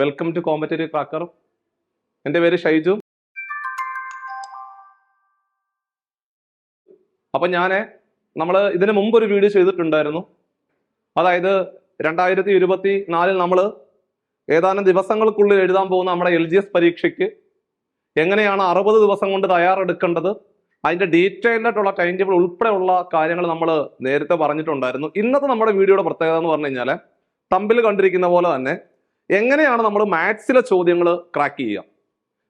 Welcome to competitive cracker എന്റെ പേര് ഷൈജു. അപ്പം ഞാൻ നമ്മൾ ഇതിന് മുമ്പ് ഒരു വീഡിയോ ചെയ്തിട്ടുണ്ടായിരുന്നു. അതായത് രണ്ടായിരത്തി ഇരുപത്തി നാലിൽ നമ്മൾ ഏതാനും ദിവസങ്ങൾക്കുള്ളിൽ എഴുതാൻ പോകുന്ന നമ്മുടെ എൽ ജി എസ് പരീക്ഷയ്ക്ക് എങ്ങനെയാണ് അറുപത് ദിവസം കൊണ്ട് തയ്യാറെടുക്കേണ്ടത് അതിന്റെ ഡീറ്റെയിൽഡ് ആയിട്ടുള്ള ടൈം ടേബിൾ ഉൾപ്പെടെയുള്ള കാര്യങ്ങൾ നമ്മൾ നേരത്തെ പറഞ്ഞിട്ടുണ്ടായിരുന്നു. ഇന്നത്തെ നമ്മുടെ വീഡിയോയുടെ പ്രത്യേകത എന്ന് പറഞ്ഞു കഴിഞ്ഞാൽ തമ്പിൽ കണ്ടിരിക്കുന്ന പോലെ തന്നെ എങ്ങനെയാണ് നമ്മൾ മാത്സിലെ ചോദ്യങ്ങൾ ക്രാക്ക് ചെയ്യുക?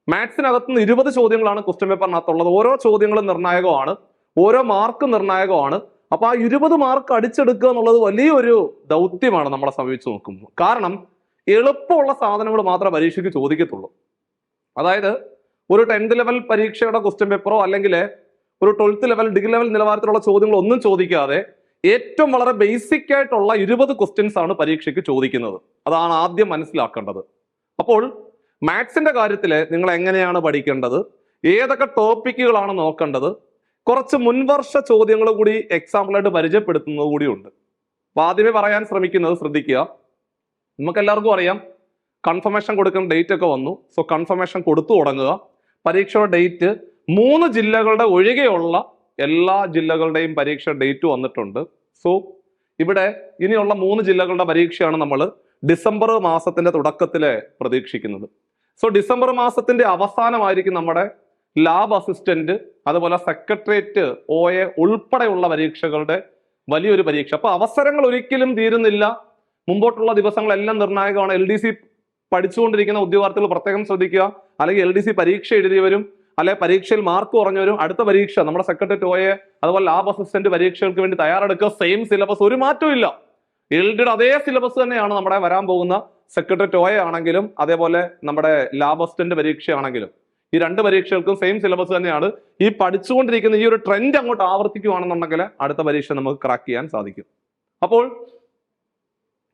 മാത്സിനകത്ത് നിന്ന് ഇരുപത് ചോദ്യങ്ങളാണ് ക്വസ്റ്റ്യൻ പേപ്പറിനകത്തുള്ളത് ഓരോ ചോദ്യങ്ങളും നിർണായകമാണ്. ഓരോ മാർക്ക് നിർണായകമാണ്. അപ്പൊ ആ ഇരുപത് മാർക്ക് അടിച്ചെടുക്കുക എന്നുള്ളത് വലിയൊരു ദൗത്യമാണ് നമ്മളെ സമീപിച്ച് നോക്കുമ്പോൾ. കാരണം എളുപ്പമുള്ള സാധനങ്ങൾ മാത്രമേ പരീക്ഷയ്ക്ക് ചോദിക്കത്തുള്ളൂ. അതായത് ഒരു ടെൻത്ത് ലെവൽ പരീക്ഷയുടെ ക്വസ്റ്റ്യൻ പേപ്പറോ അല്ലെങ്കിൽ ഒരു ട്വൽത്ത് ലെവൽ ഡിഗ്രി ലെവൽ നിലവാരത്തിലുള്ള ചോദ്യങ്ങൾ ഒന്നും ചോദിക്കാതെ ഏറ്റവും വളരെ ബേസിക് ആയിട്ടുള്ള ഇരുപത് ക്വസ്റ്റ്യൻസ് ആണ് പരീക്ഷയ്ക്ക് ചോദിക്കുന്നത്. അതാണ് ആദ്യം മനസ്സിലാക്കേണ്ടത്. അപ്പോൾ മാത്സിന്റെ കാര്യത്തിൽ നിങ്ങൾ എങ്ങനെയാണ് പഠിക്കേണ്ടത്? ഏതൊക്കെ ടോപ്പിക്കുകളാണ് നോക്കേണ്ടത്? കുറച്ച് മുൻവർഷ ചോദ്യങ്ങൾ കൂടി എക്സാമ്പിളായിട്ട് പരിചയപ്പെടുത്തുന്നത് കൂടിയുണ്ട് അപ്പൊ ആദ്യമേ പറയാൻ ശ്രമിക്കുന്നത് ശ്രദ്ധിക്കുക. നമുക്ക് എല്ലാവർക്കും അറിയാം കൺഫർമേഷൻ കൊടുക്കുന്ന ഡേറ്റ് ഒക്കെ വന്നു. സോ കൺഫർമേഷൻ കൊടുത്തു തുടങ്ങുക. പരീക്ഷയുടെ ഡേറ്റ് മൂന്ന് ജില്ലകളുടെ ഒഴികെയുള്ള എല്ലാ ജില്ലകളുടെയും പരീക്ഷ ഡേറ്റ് വന്നിട്ടുണ്ട്. സോ ഇവിടെ ഇനിയുള്ള മൂന്ന് ജില്ലകളുടെ പരീക്ഷയാണ് നമ്മൾ ഡിസംബർ മാസത്തിന്റെ തുടക്കത്തിലെ പ്രതീക്ഷിക്കുന്നത്. സോ ഡിസംബർ മാസത്തിന്റെ അവസാനമായിരിക്കും നമ്മുടെ ലാബ് അസിസ്റ്റന്റ് അതുപോലെ സെക്രട്ടേറിയറ്റ് ഒ എ ഉൾപ്പെടെയുള്ള പരീക്ഷകളുടെ വലിയൊരു പരീക്ഷ. അപ്പൊ അവസരങ്ങൾ ഒരിക്കലും തീരുന്നില്ല. മുമ്പോട്ടുള്ള ദിവസങ്ങളെല്ലാം നിർണായകമാണ്. എൽ ഡി സി പഠിച്ചുകൊണ്ടിരിക്കുന്ന ഉദ്യോഗാർത്ഥികൾ പ്രത്യേകം ശ്രദ്ധിക്കുക. അല്ലെങ്കിൽ എൽ ഡി സി പരീക്ഷ എഴുതിയവരും അല്ലെ പരീക്ഷയിൽ മാർക്ക് കുറഞ്ഞവരും അടുത്ത പരീക്ഷ നമ്മുടെ സെക്രട്ടറി ഒയെ അതുപോലെ ലാബ് അസിസ്റ്റന്റ് പരീക്ഷകൾക്ക് വേണ്ടി തയ്യാറെടുക്കുക സെയിം സിലബസ് ഒരു മാറ്റവും ഇല്ല. എൽഡിയുടെ അതേ സിലബസ് തന്നെയാണ് നമ്മുടെ വരാൻ പോകുന്ന സെക്രട്ടറി ടോയ ആണെങ്കിലും അതേപോലെ നമ്മുടെ ലാബ് അസിസ്റ്റന്റ് പരീക്ഷയാണെങ്കിലും ഈ രണ്ട് പരീക്ഷകൾക്കും സെയിം സിലബസ് തന്നെയാണ്. ഈ പഠിച്ചുകൊണ്ടിരിക്കുന്ന ഈ ഒരു ട്രെൻഡ് അങ്ങോട്ട് ആവർത്തിക്കുകയാണെന്നുണ്ടെങ്കിൽ അടുത്ത പരീക്ഷ നമുക്ക് ക്രാക്ക് ചെയ്യാൻ സാധിക്കും. അപ്പോൾ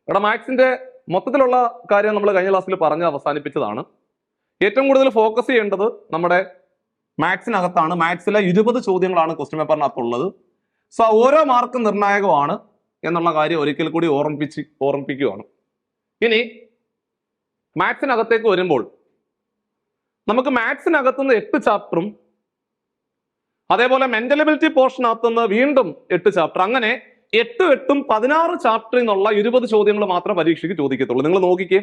ഇവിടെ മാത്സിന്റെ മൊത്തത്തിലുള്ള കാര്യം നമ്മൾ കഴിഞ്ഞ ക്ലാസ്സിൽ പറഞ്ഞ് അവസാനിപ്പിച്ചതാണ്. ഏറ്റവും കൂടുതൽ ഫോക്കസ് ചെയ്യേണ്ടത് നമ്മുടെ മാത്സിനകത്താണ് മാത്സിലെ ഇരുപത് ചോദ്യങ്ങളാണ് ക്വസ്റ്റ്യൻ പേപ്പറിനകത്തുള്ളത് സോ ഓരോ മാർക്കും നിർണായകമാണ് എന്നുള്ള കാര്യം ഒരിക്കൽ കൂടി ഓർമ്മിപ്പിച്ച് ഓർമ്മിപ്പിക്കുകയാണ് ഇനി മാത്സിനകത്തേക്ക് വരുമ്പോൾ നമുക്ക് മാത്സിനകത്തുനിന്ന് എട്ട് ചാപ്റ്ററും അതേപോലെ മെന്റലബിലിറ്റി പോർഷനകത്തുനിന്ന് വീണ്ടും എട്ട് ചാപ്റ്റർ അങ്ങനെ എട്ട് എട്ടും പതിനാറ് ചാപ്റ്ററിൽ നിന്നുള്ള ഇരുപത് ചോദ്യങ്ങൾ മാത്രം പരീക്ഷയ്ക്ക് ചോദിക്കത്തുള്ളൂ. നിങ്ങൾ നോക്കിക്കേ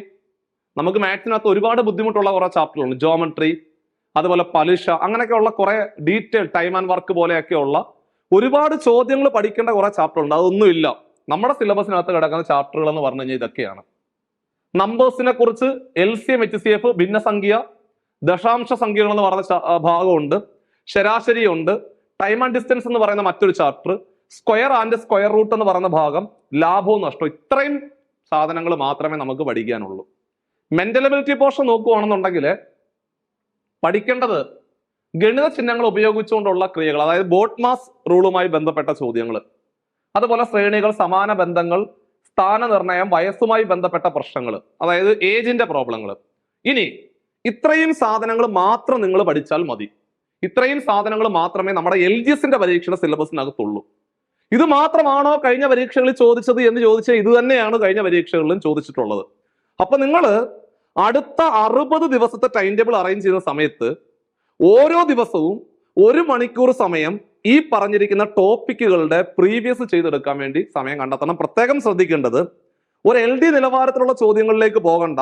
നമുക്ക് മാത്സിനകത്ത് ഒരുപാട് ബുദ്ധിമുട്ടുള്ള കുറെ ചാപ്റ്ററുകളുണ്ട് ജോമെട്രി അതുപോലെ പലിശ അങ്ങനെയൊക്കെയുള്ള കുറെ ഡീറ്റെയിൽ ടൈം ആൻഡ് വർക്ക് പോലെയൊക്കെയുള്ള ഒരുപാട് ചോദ്യങ്ങൾ പഠിക്കേണ്ട കുറെ ചാപ്റ്റർ ഉണ്ട്. അതൊന്നുമില്ല നമ്മുടെ സിലബസിനകത്ത് കിടക്കുന്ന ചാപ്റ്ററുകൾ എന്ന് പറഞ്ഞു കഴിഞ്ഞാൽ ഇതൊക്കെയാണ്. നമ്പേഴ്സിനെ കുറിച്ച് L C M H C F ഭിന്നസംഖ്യ ദശാംശ സംഖ്യകൾ എന്ന് പറഞ്ഞ ഭാഗമുണ്ട്. ശരാശരി ഉണ്ട്. ടൈം ആൻഡ് ഡിസ്റ്റൻസ് എന്ന് പറയുന്ന മറ്റൊരു chapter square and square root എന്ന് പറയുന്ന ഭാഗം ലാഭവും നഷ്ടവും. ഇത്രയും സാധനങ്ങൾ മാത്രമേ നമുക്ക് പഠിക്കാനുള്ളൂ. മെന്റലബിലിറ്റി പോർഷൻ നോക്കുകയാണെന്നുണ്ടെങ്കിൽ പഠിക്കേണ്ടത് ഗണിത ചിഹ്നങ്ങൾ ഉപയോഗിച്ചുകൊണ്ടുള്ള ക്രിയകൾ അതായത് ബോട്ട്മാസ് റൂളുമായി ബന്ധപ്പെട്ട ചോദ്യങ്ങൾ. അതുപോലെ ശ്രേണികൾ സമാന ബന്ധങ്ങൾ സ്ഥാനനിർണയം വയസ്സുമായി ബന്ധപ്പെട്ട പ്രശ്നങ്ങൾ അതായത് ഏജിന്റെ പ്രോബ്ലങ്ങൾ. ഇനി ഇത്രയും സാധനങ്ങൾ മാത്രം നിങ്ങൾ പഠിച്ചാൽ മതി. ഇത്രയും സാധനങ്ങൾ മാത്രമേ നമ്മുടെ എൽ ജി എസിന്റെ പരീക്ഷയുടെ സിലബസിനകത്തുള്ളൂ ഇത് മാത്രമാണോ കഴിഞ്ഞ പരീക്ഷകളിൽ ചോദിച്ചത് എന്ന് ചോദിച്ചാൽ ഇത് തന്നെയാണ് കഴിഞ്ഞ പരീക്ഷകളിലും ചോദിച്ചിട്ടുള്ളത്. അപ്പൊ നിങ്ങൾ അടുത്ത അറുപത് ദിവസത്തെ ടൈം ടേബിൾ അറേഞ്ച് ചെയ്യുന്ന സമയത്ത് ഓരോ ദിവസവും ഒരു മണിക്കൂർ സമയം ഈ പറഞ്ഞിരിക്കുന്ന ടോപ്പിക്കുകളുടെ പ്രീവിയസ് ചെയ്തെടുക്കാൻ വേണ്ടി സമയം കണ്ടെത്തണം. പ്രത്യേകം ശ്രദ്ധിക്കേണ്ടത് ഒരു എൽ ഡി നിലവാരത്തിലുള്ള ചോദ്യങ്ങളിലേക്ക് പോകണ്ട.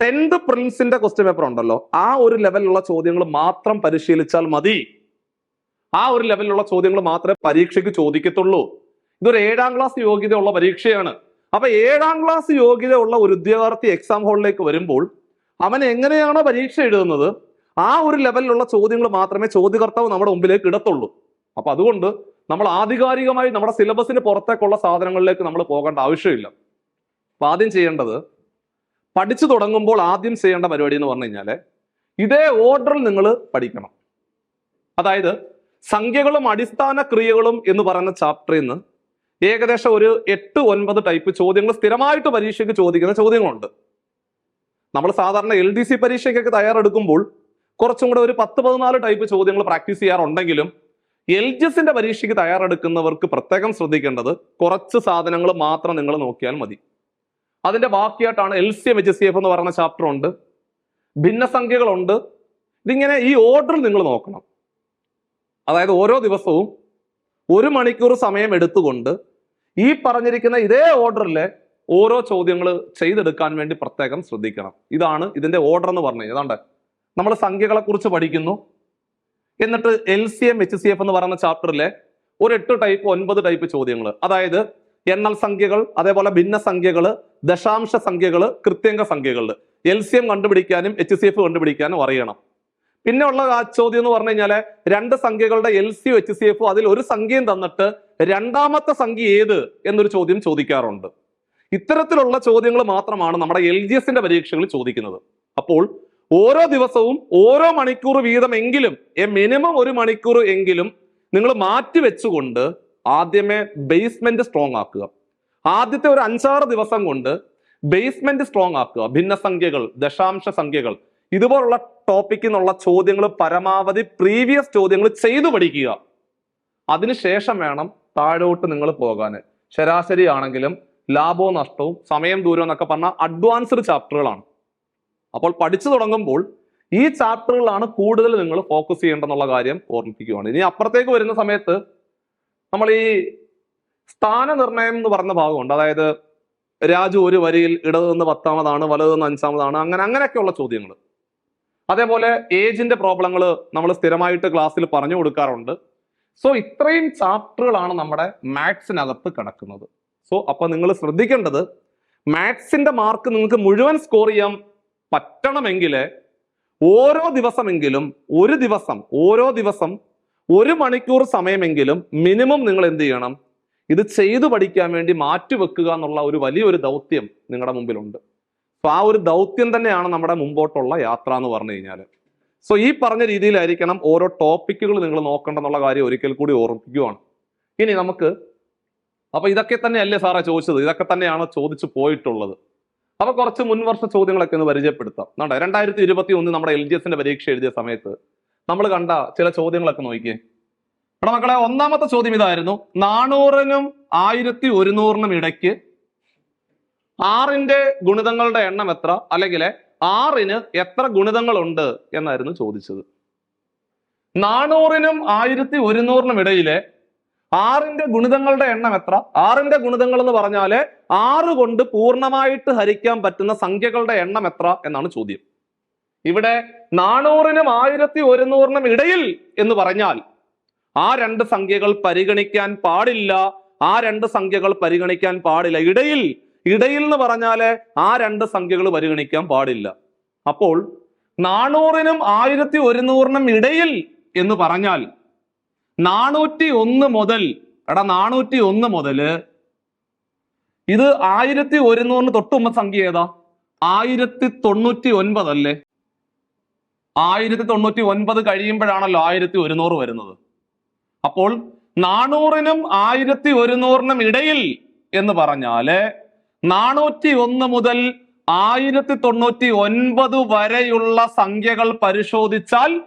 ടെൻത്ത് പ്രിൻസിന്റെ ക്വസ്റ്റ്യൻ പേപ്പർ ഉണ്ടല്ലോ. ആ ഒരു ലെവലിലുള്ള ചോദ്യങ്ങൾ മാത്രം പരിശീലിച്ചാൽ മതി. ആ ഒരു ലെവലിലുള്ള ചോദ്യങ്ങൾ മാത്രമേ പരീക്ഷയ്ക്ക് ചോദിക്കത്തുള്ളൂ. ഇതൊരു ഏഴാം ക്ലാസ് യോഗ്യതയുള്ള പരീക്ഷയാണ്. അപ്പൊ ഏഴാം ക്ലാസ് യോഗ്യത ഉള്ള ഒരു ഉദ്യോഗാർത്ഥി എക്സാം ഹാളിലേക്ക് വരുമ്പോൾ അവൻ എങ്ങനെയാണോ പരീക്ഷ എഴുതുന്നത് ആ ഒരു ലെവലിലുള്ള ചോദ്യങ്ങൾ മാത്രമേ ചോദ്യകർത്താവ് നമ്മുടെ മുമ്പിലേക്ക് ഇടത്തുള്ളൂ. അപ്പൊ അതുകൊണ്ട് നമ്മൾ ആധികാരികമായി നമ്മുടെ സിലബസിന് പുറത്തേക്കുള്ള സാധനങ്ങളിലേക്ക് നമ്മൾ പോകേണ്ട ആവശ്യമില്ല. അപ്പൊ ആദ്യം ചെയ്യേണ്ടത് പഠിച്ചു തുടങ്ങുമ്പോൾ ആദ്യം ചെയ്യേണ്ട പരിപാടി എന്ന് പറഞ്ഞു കഴിഞ്ഞാൽ ഇതേ ഓർഡറിൽ നിങ്ങൾ പഠിക്കണം. അതായത് സംഖ്യകളും അടിസ്ഥാന ക്രിയകളും എന്ന് പറയുന്ന ചാപ്റ്ററിൽ നിന്ന് ഏകദേശം ഒരു എട്ട് ഒൻപത് ടൈപ്പ് ചോദ്യങ്ങൾ സ്ഥിരമായിട്ട് പരീക്ഷയ്ക്ക് ചോദിക്കുന്ന ചോദ്യങ്ങളുണ്ട്. നമ്മൾ സാധാരണ എൽ ഡി സി പരീക്ഷയ്ക്കൊക്കെ തയ്യാറെടുക്കുമ്പോൾ കുറച്ചും കൂടെ ഒരു പത്ത് പതിനാല് ടൈപ്പ് ചോദ്യങ്ങൾ പ്രാക്ടീസ് ചെയ്യാറുണ്ടെങ്കിലും എൽ ജി എസിന്റെ പരീക്ഷയ്ക്ക് തയ്യാറെടുക്കുന്നവർക്ക് പ്രത്യേകം ശ്രദ്ധിക്കേണ്ടത് കുറച്ച് സാധനങ്ങൾ മാത്രം നിങ്ങൾ നോക്കിയാൽ മതി. അതിന്റെ ബാക്കിയായിട്ടാണ് L C M H C F എന്ന് പറയുന്ന ചാപ്റ്റർ ഉണ്ട്. ഭിന്നസംഖ്യകളുണ്ട്. ഇതിങ്ങനെ ഈ ഓർഡറിൽ നിങ്ങൾ നോക്കണം. അതായത് ഓരോ ദിവസവും ഒരു മണിക്കൂർ സമയം എടുത്തുകൊണ്ട് ഈ പറഞ്ഞിരിക്കുന്ന ഇതേ ഓർഡറിലെ ഓരോ ചോദ്യങ്ങൾ ചെയ്തെടുക്കാൻ വേണ്ടി പ്രത്യേകം ശ്രദ്ധിക്കണം. ഇതാണ് ഇതിന്റെ ഓർഡർ എന്ന് പറഞ്ഞു ഏതാണ്ട് നമ്മൾ സംഖ്യകളെ കുറിച്ച് പഠിക്കുന്നു. എന്നിട്ട് L C M H C F എന്ന് പറയുന്ന ചാപ്റ്ററിലെ ഒരു എട്ട് ടൈപ്പ് ഒൻപത് ടൈപ്പ് ചോദ്യങ്ങൾ അതായത് എണ്ണൽ സംഖ്യകൾ അതേപോലെ ഭിന്ന സംഖ്യകൾ ദശാംശ സംഖ്യകൾ കൃത്യംഗ സംഖ്യകൾ എൽ സി എം കണ്ടുപിടിക്കാനും എച്ച് സി എഫ് കണ്ടുപിടിക്കാനും അറിയണം. പിന്നെ ഉള്ള ആ ചോദ്യം എന്ന് പറഞ്ഞു കഴിഞ്ഞാൽ രണ്ട് സംഖ്യകളുടെ L C H C F അതിൽ ഒരു സംഖ്യയും തന്നിട്ട് രണ്ടാമത്തെ സംഖ്യ ഏത് എന്നൊരു ചോദ്യം ചോദിക്കാറുണ്ട്. ഇത്തരത്തിലുള്ള ചോദ്യങ്ങൾ മാത്രമാണ് നമ്മുടെ എൽ ജി എസിന്റെ പരീക്ഷകളിൽ ചോദിക്കുന്നത്. അപ്പോൾ ഓരോ ദിവസവും ഓരോ മണിക്കൂർ വീതമെങ്കിലും എ മിനിമം ഒരു മണിക്കൂർ എങ്കിലും നിങ്ങൾ മാറ്റി വെച്ചുകൊണ്ട് ആദ്യമേ ബേസ്മെന്റ് സ്ട്രോങ് ആക്കുക. ആദ്യത്തെ ഒരു അഞ്ചാറ് ദിവസം കൊണ്ട് ബേസ്മെന്റ് സ്ട്രോങ് ആക്കുക. ഭിന്നസംഖ്യകൾ ദശാംശ സംഖ്യകൾ ഇതുപോലുള്ള ടോപ്പിക്കിൽ നിന്നുള്ള ചോദ്യങ്ങൾ പരമാവധി പ്രീവിയസ് ചോദ്യങ്ങൾ ചെയ്തു പഠിക്കുക. അതിനുശേഷം വേണം താഴോട്ട് നിങ്ങൾ പോകാൻ ശരാശരി ആണെങ്കിലും ലാഭവും നഷ്ടവും സമയം ദൂരം എന്നൊക്കെ പറഞ്ഞ അഡ്വാൻസ്ഡ് ചാപ്റ്ററുകളാണ് അപ്പോൾ പഠിച്ചു തുടങ്ങുമ്പോൾ ഈ ചാപ്റ്ററുകളാണ് കൂടുതൽ നിങ്ങൾ ഫോക്കസ് ചെയ്യേണ്ടെന്നുള്ള കാര്യം ഓർമ്മിപ്പിക്കുകയാണ് ഇനി അപ്പുറത്തേക്ക് വരുന്ന സമയത്ത് നമ്മൾ ഈ സ്ഥാനനിർണയം എന്ന് പറഞ്ഞ ഭാഗമുണ്ട്. അതായത് രാജു ഒരു വരിയിൽ ഇടത് നിന്ന് പത്താമതാണ് വലത് നിന്ന് അഞ്ചാമതാണ് അങ്ങനെ അങ്ങനെയൊക്കെയുള്ള ചോദ്യങ്ങൾ അതേപോലെ ഏജിന്റെ പ്രോബ്ലങ്ങൾ നമ്മൾ സ്ഥിരമായിട്ട് ക്ലാസ്സിൽ പറഞ്ഞു കൊടുക്കാറുണ്ട്. സോ ഇത്രയും ചാപ്റ്ററുകളാണ് നമ്മുടെ മാത്സിനകത്ത് കിടക്കുന്നത്. സോ അപ്പൊ നിങ്ങൾ ശ്രദ്ധിക്കേണ്ടത് മാത്സിന്റെ മാർക്ക് നിങ്ങൾക്ക് മുഴുവൻ സ്കോർ ചെയ്യാൻ പറ്റണമെങ്കിൽ ഓരോ ദിവസമെങ്കിലും ഒരു ദിവസം ഓരോ ദിവസം ഒരു മണിക്കൂർ സമയമെങ്കിലും മിനിമം നിങ്ങൾ എന്ത് ചെയ്യണം? ഇത് ചെയ്തു പഠിക്കാൻ വേണ്ടി മാറ്റിവെക്കുക എന്നുള്ള ഒരു വലിയൊരു ദൗത്യം നിങ്ങളുടെ മുമ്പിലുണ്ട്. അപ്പൊ ആ ഒരു ദൗത്യം തന്നെയാണ് നമ്മുടെ മുമ്പോട്ടുള്ള യാത്ര എന്ന് പറഞ്ഞു കഴിഞ്ഞാൽ സോ ഈ പറഞ്ഞ രീതിയിലായിരിക്കണം ഓരോ ടോപ്പിക്കുകൾ നിങ്ങൾ നോക്കേണ്ടെന്നുള്ള കാര്യം ഒരിക്കൽ കൂടി ഓർമ്മിപ്പിക്കുവാണ്. ഇനി നമുക്ക് അപ്പൊ ഇതൊക്കെ തന്നെയല്ലേ സാറേ ചോദിച്ചത്? ഇതൊക്കെ തന്നെയാണ് ചോദിച്ചു പോയിട്ടുള്ളത്. അപ്പൊ കുറച്ച് മുൻവർഷ ചോദ്യങ്ങളൊക്കെ ഒന്ന് പരിചയപ്പെടുത്താം. നോട്ടെ രണ്ടായിരത്തി ഇരുപത്തി ഒന്ന് നമ്മുടെ എൽ ജി എസിന്റെ പരീക്ഷ എഴുതിയ സമയത്ത് നമ്മൾ കണ്ട ചില ചോദ്യങ്ങളൊക്കെ നോക്കിയേ. ഇവിടെ മക്കളെ ഒന്നാമത്തെ ചോദ്യം ഇതായിരുന്നു. നാനൂറിനും ആയിരത്തി ഒരുന്നൂറിനും ഇടയ്ക്ക് ആറിന്റെ ഗുണിതങ്ങളുടെ എണ്ണം എത്ര? അല്ലെങ്കിൽ ആറിന് എത്ര ഗുണിതങ്ങളുണ്ട് എന്നായിരുന്നു ചോദിച്ചത്. നാനൂറിനും ആയിരത്തി ഒരുന്നൂറിനും ഇടയിലെ ആറിന്റെ ഗുണിതങ്ങളുടെ എണ്ണം എത്ര? ആറിന്റെ ഗുണിതങ്ങൾ എന്ന് പറഞ്ഞാൽ ആറ് കൊണ്ട് പൂർണമായിട്ട് ഹരിക്കാൻ പറ്റുന്ന സംഖ്യകളുടെ എണ്ണം എത്ര എന്നാണ് ചോദ്യം. ഇവിടെ നാനൂറിനും ആയിരത്തി ഒരുന്നൂറിനും ഇടയിൽ എന്ന് പറഞ്ഞാൽ ആ രണ്ട് സംഖ്യകൾ പരിഗണിക്കാൻ പാടില്ല ആ രണ്ട് സംഖ്യകൾ പരിഗണിക്കാൻ പാടില്ല. ഇടയിൽ ഇടയിൽ എന്ന് പറഞ്ഞാൽ ആ രണ്ട് സംഖ്യകൾ പരിഗണിക്കാൻ പാടില്ല. അപ്പോൾ നാനൂറിനും ആയിരത്തി ഒരുന്നൂറിനും ഇടയിൽ എന്ന് പറഞ്ഞാൽ നാനൂറ്റി ഒന്ന് മുതൽ എടാ നാനൂറ്റി ഒന്ന് മുതൽ ഇത് ആയിരത്തി ഒരുന്നൂറിന് തൊട്ടുമ്പ സംഖ്യ ഏതാ? ആയിരത്തി തൊണ്ണൂറ്റി ഒൻപത് അല്ലേ? ആയിരത്തി തൊണ്ണൂറ്റി ഒൻപത് കഴിയുമ്പോഴാണല്ലോ ആയിരത്തി ഒരുന്നൂറ് വരുന്നത്. അപ്പോൾ നാനൂറിനും ആയിരത്തി ഒരുന്നൂറിനും ഇടയിൽ എന്ന് പറഞ്ഞാൽ നാനൂറ്റി ഒന്ന് മുതൽ ആയിരത്തി തൊണ്ണൂറ്റി ഒൻപത് വരെയുള്ള സംഖ്യകൾ പരിശോധിച്ചാൽ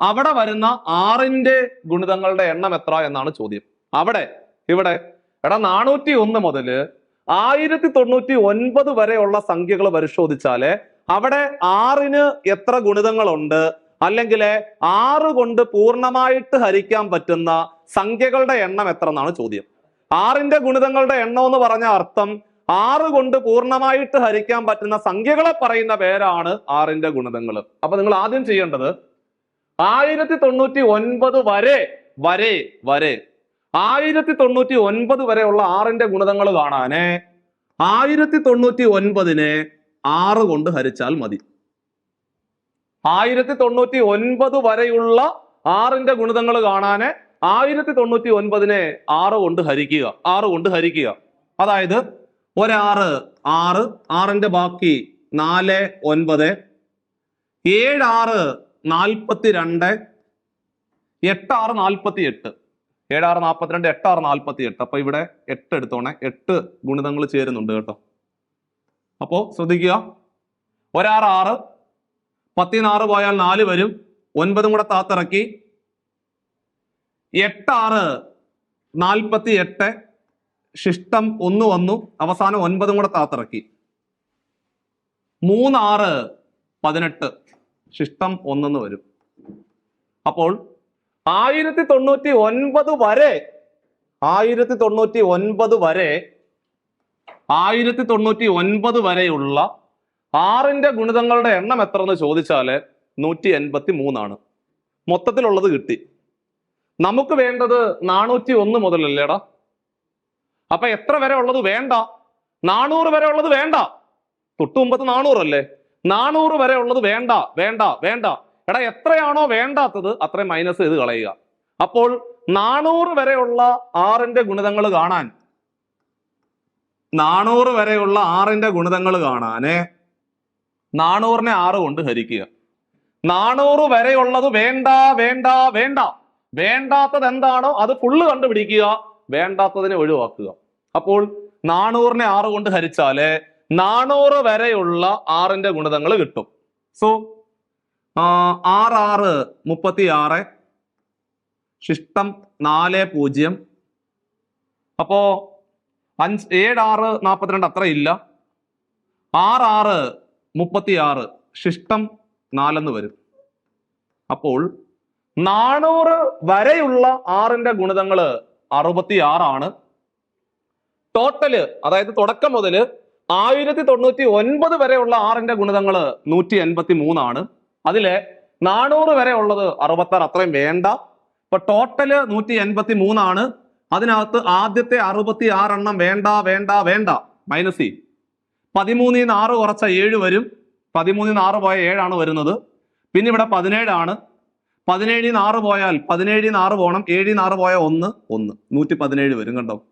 അവിടെ വരുന്ന ആറിന്റെ ഗുണിതങ്ങളുടെ എണ്ണം എത്ര എന്നാണ് ചോദ്യം. അവിടെ ഇവിടെ. എടാ നാനൂറ്റി ഒന്ന് മുതൽ ആയിരത്തി തൊണ്ണൂറ്റി ഒൻപത് വരെയുള്ള സംഖ്യകൾ പരിശോധിച്ചാൽ അവിടെ ആറിന് എത്ര ഗുണിതങ്ങളുണ്ട്? അല്ലെങ്കിൽ ആറ് കൊണ്ട് പൂർണമായിട്ട് ഹരിക്കാൻ പറ്റുന്ന സംഖ്യകളുടെ എണ്ണം എത്ര എന്നാണ് ചോദ്യം. ആറിന്റെ ഗുണിതങ്ങളുടെ എണ്ണം എന്ന് പറഞ്ഞ അർത്ഥം ആറ് കൊണ്ട് പൂർണമായിട്ട് ഹരിക്കാൻ പറ്റുന്ന സംഖ്യകളെ പറയുന്ന പേരാണ് ആറിന്റെ ഗുണിതങ്ങൾ അപ്പൊ നിങ്ങൾ ആദ്യം ചെയ്യേണ്ടത് ആയിരത്തി തൊണ്ണൂറ്റി ഒൻപത് വരെ വരെ വരെ. ആയിരത്തി തൊണ്ണൂറ്റി ഒൻപത് വരെയുള്ള ആറിന്റെ ഗുണിതങ്ങൾ കാണാന്. ആയിരത്തി തൊണ്ണൂറ്റി ഒൻപതിനെ ആറ് കൊണ്ട് ഹരിച്ചാൽ മതി. ആയിരത്തി തൊണ്ണൂറ്റി ഒൻപത് വരെയുള്ള ആറിന്റെ ഗുണിതങ്ങൾ കാണാന് ആയിരത്തി തൊണ്ണൂറ്റി ഒൻപതിനെ ആറ് കൊണ്ട് ഹരിക്കുക ആറ് കൊണ്ട് ഹരിക്കുക. അതായത് ഒരാറ് ആറ് ആറിന്റെ ബാക്കി നാല് ഒൻപത്. ഏഴ് ആറ് നാൽപ്പത്തി രണ്ട് എട്ട് ആറ് നാൽപ്പത്തി എട്ട് ഏഴ് ആറ് നാൽപ്പത്തിരണ്ട് എട്ട് ആറ് നാൽപ്പത്തി എട്ട് അപ്പൊ ഇവിടെ എട്ട് എടുത്തോണേ. എട്ട് ഗുണിതങ്ങൾ ചേരുന്നുണ്ട് കേട്ടോ. അപ്പോ ശ്രദ്ധിക്കുക. ഒരാറ് ആറ്. പത്തിനാറ് പോയാൽ നാല് വരും. ഒൻപതും കൂടെ താത്തിറക്കി. എട്ടാറ് നാൽപ്പത്തി എട്ട് ശിഷ്ടം ഒന്ന് വന്നു അവസാനം ഒൻപതും കൂടെ താത്തിറക്കി മൂന്നാറ് പതിനെട്ട് ശിഷ്ടം ഒന്നെന്ന് വരും. അപ്പോൾ ആയിരത്തി തൊണ്ണൂറ്റി ഒൻപത് വരെ ആയിരത്തി തൊണ്ണൂറ്റി ഒൻപത് വരെ ആയിരത്തി തൊണ്ണൂറ്റി ഒൻപത് വരെയുള്ള ആറിന്റെ ഗുണിതങ്ങളുടെ എണ്ണം എത്ര എന്ന് ചോദിച്ചാൽ നൂറ്റി എൺപത്തി മൂന്നാണ് മൊത്തത്തിലുള്ളത് കിട്ടി. നമുക്ക് വേണ്ടത് നാനൂറ്റി ഒന്ന് മുതലല്ലേടാ? അപ്പൊ എത്ര വരെ ഉള്ളത് വേണ്ട? നാനൂറ് വരെ ഉള്ളത് വേണ്ട. തൊട്ട് മുമ്പത്ത് നാനൂറല്ലേ? നാനൂറ് വരെ ഉള്ളത് വേണ്ട വേണ്ട വേണ്ട. എടാ എത്രയാണോ വേണ്ടാത്തത് അത്രയും മൈനസ് ചെയ്ത് കളയുക. അപ്പോൾ നാനൂറ് വരെയുള്ള ആറിന്റെ ഗുണിതങ്ങൾ കാണാൻ. നാനൂറ് വരെയുള്ള ആറിന്റെ ഗുണിതങ്ങൾ കാണാന്. നാനൂറിനെ ആറ് കൊണ്ട് ഹരിക്കുക. നാനൂറ് വരെയുള്ളത് വേണ്ട വേണ്ട വേണ്ട. വേണ്ടാത്തത് എന്താണോ അത് ഫുള്ള് കണ്ടുപിടിക്കുക. വേണ്ടാത്തതിനെ ഒഴിവാക്കുക. അപ്പോൾ നാണൂറിനെ ആറ് കൊണ്ട് ഹരിച്ചാൽ നാണൂറ് വരെയുള്ള ആറിന്റെ ഗുണിതങ്ങൾ കിട്ടും. സോ ആറ് ആറ് മുപ്പത്തി ആറ് ശിഷ്ടം നാല് പൂജ്യം. അപ്പോ അഞ്ച് ഏഴ് ആറ് നാൽപ്പത്തിരണ്ട് അത്ര ഇല്ല. ആറ് ആറ് മുപ്പത്തി ആറ് ശിഷ്ടം നാലെന്ന് വരും. അപ്പോൾ നാണൂറ് വരെയുള്ള ആറിന്റെ ഗുണിതങ്ങൾ അറുപത്തി ആറാണ് ടോട്ടൽ അതായത് തുടക്കം മുതൽ ആയിരത്തി തൊണ്ണൂറ്റി ഒൻപത് വരെയുള്ള ആറിന്റെ ഗുണിതങ്ങൾ നൂറ്റി എൺപത്തി മൂന്നാണ് അതിലെ നാനൂറ് വരെ ഉള്ളത് അറുപത്താറ് അത്രയും വേണ്ട. ഇപ്പൊ ടോട്ടൽ നൂറ്റി എൺപത്തി മൂന്നാണ് അതിനകത്ത് ആദ്യത്തെ അറുപത്തി ആറെണ്ണം വേണ്ട വേണ്ട വേണ്ട. മൈനസ് സി പതിമൂന്നിൽ നിന്ന് ആറ് കുറച്ച ഏഴ് വരും. പതിമൂന്നിൽ നിന്ന് ആറ് പോയ ഏഴാണ് വരുന്നത്. പിന്നെ ഇവിടെ പതിനേഴാണ്. പതിനേഴിൽ നിന്ന് ആറ് പോയാൽ പതിനേഴിന് ആറ് പോകണം ഏഴിന് ആറ് പോയാൽ ഒന്ന് ഒന്ന്. നൂറ്റി പതിനേഴ് വരും കണ്ടോ?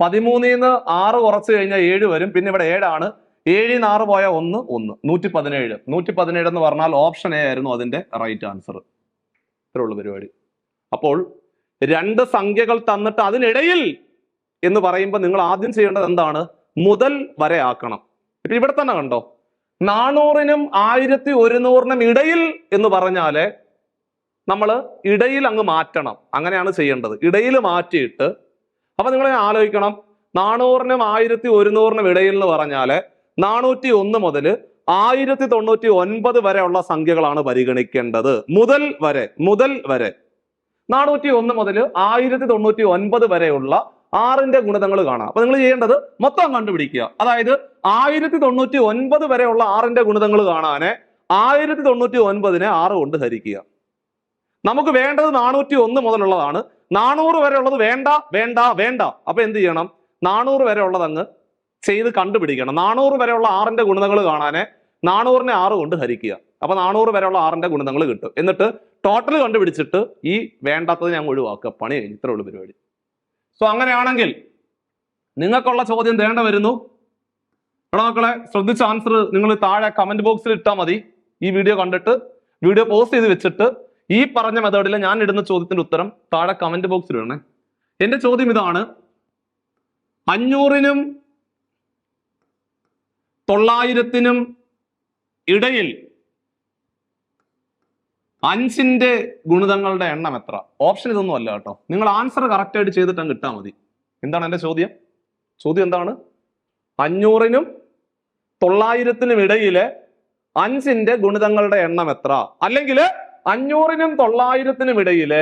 പതിമൂന്നിൽ നിന്ന് ആറ് കുറച്ച് കഴിഞ്ഞാൽ ഏഴ് വരും. പിന്നെ ഇവിടെ ഏഴാണ്. ഏഴിൽ ആറ് പോയാൽ ഒന്ന് ഒന്ന്. നൂറ്റി പതിനേഴ് നൂറ്റി പതിനേഴ് എന്ന് പറഞ്ഞാൽ ഓപ്ഷൻ എ ആയിരുന്നു അതിന്റെ റൈറ്റ് ആൻസർ ഇത്രേ ഉള്ളൂ പരിപാടി. അപ്പോൾ രണ്ട് സംഖ്യകൾ തന്നിട്ട് അതിനിടയിൽ എന്ന് പറയുമ്പോൾ നിങ്ങൾ ആദ്യം ചെയ്യേണ്ടത് എന്താണ്? മുതൽ വരെ ആക്കണം. ഇപ്പൊ ഇവിടെ തന്നെ കണ്ടോ? നാനൂറിനും ആയിരത്തി ഒരുന്നൂറിനും ഇടയിൽ എന്ന് പറഞ്ഞാൽ നമ്മൾ ഇടയിൽ അങ്ങ് മാറ്റണം. അങ്ങനെയാണ് ചെയ്യേണ്ടത്. ഇടയിൽ മാറ്റിയിട്ട് അപ്പൊ നിങ്ങൾ ആലോചിക്കണം. നാനൂറിനും ആയിരത്തി ഒരുന്നൂറിനും ഇടയിൽ എന്ന് പറഞ്ഞാൽ നാനൂറ്റി ഒന്ന് മുതൽ ആയിരത്തി തൊണ്ണൂറ്റി ഒൻപത് വരെയുള്ള സംഖ്യകളാണ് പരിഗണിക്കേണ്ടത്. മുതൽ വരെ മുതൽ വരെ. നാനൂറ്റി ഒന്ന് മുതൽ ആയിരത്തി തൊണ്ണൂറ്റി ഒൻപത് വരെയുള്ള ആറിന്റെ ഗുണിതങ്ങൾ കാണാം. അപ്പൊ നിങ്ങൾ ചെയ്യേണ്ടത് മൊത്തം കണ്ടുപിടിക്കുക. അതായത് ആയിരത്തി തൊണ്ണൂറ്റി ഒൻപത് വരെയുള്ള ആറിന്റെ ഗുണിതങ്ങൾ കാണാനെ ആയിരത്തി തൊണ്ണൂറ്റി ഒൻപതിനെ ആറ് കൊണ്ട് ഹരിക്കുക. നമുക്ക് വേണ്ടത് നാനൂറ്റി ഒന്ന് മുതലുള്ളതാണ്. നാനൂറ് വരെ ഉള്ളത് വേണ്ട വേണ്ട വേണ്ട. അപ്പൊ എന്ത് ചെയ്യണം? നാനൂറ് വരെ ഉള്ളത് അങ്ങ് ചെയ്ത് കണ്ടുപിടിക്കണം. നാനൂറ് വരെയുള്ള ആറിന്റെ ഗുണിതങ്ങൾ കാണാനേ. നാനൂറിനെ ആറ് കൊണ്ട് ഹരിക്കുക. അപ്പൊ നാനൂറ് വരെയുള്ള ആറിന്റെ ഗുണിതങ്ങൾ കിട്ടും. എന്നിട്ട് ടോട്ടൽ കണ്ടുപിടിച്ചിട്ട് ഈ വേണ്ടാത്തത് ഞാൻ ഒഴിവാക്കുക. പണി കഴിഞ്ഞു. ഇത്രേ ഉള്ളൂ പരിപാടി. സോ അങ്ങനെയാണെങ്കിൽ നിങ്ങൾക്കുള്ള ചോദ്യം തേണ്ട വരുന്നു. എടാ മക്കളെ ശ്രദ്ധിച്ച ആൻസർ നിങ്ങൾ താഴെ കമന്റ് ബോക്സിൽ ഇട്ടാൽ മതി. ഈ വീഡിയോ കണ്ടിട്ട് വീഡിയോ പോസ്റ്റ് ചെയ്ത് വെച്ചിട്ട് ഈ പറഞ്ഞ മെത്തേഡിൽ ഞാൻ ഇടുന്ന ചോദ്യത്തിന്റെ ഉത്തരം താഴെ കമന്റ് ബോക്സിൽ ഇടണേ എന്റെ ചോദ്യം ഇതാണ് അഞ്ഞൂറിനും തൊള്ളായിരത്തിനും ഇടയിൽ അഞ്ചിന്റെ ഗുണിതങ്ങളുടെ എണ്ണം എത്ര? ഓപ്ഷൻ ഇതൊന്നും അല്ല കേട്ടോ. നിങ്ങൾ ആൻസർ കറക്റ്റ് ആയിട്ട് ചെയ്തിട്ട് അങ്ങ് ഇട്ടാൽ മതി. എന്താണ് എന്റെ ചോദ്യം? ചോദ്യം എന്താണ്? അഞ്ഞൂറിനും തൊള്ളായിരത്തിനും ഇടയിലെ അഞ്ചിന്റെ ഗുണിതങ്ങളുടെ എണ്ണം എത്ര? അല്ലെങ്കിൽ അഞ്ഞൂറിനും തൊള്ളായിരത്തിനും ഇടയിൽ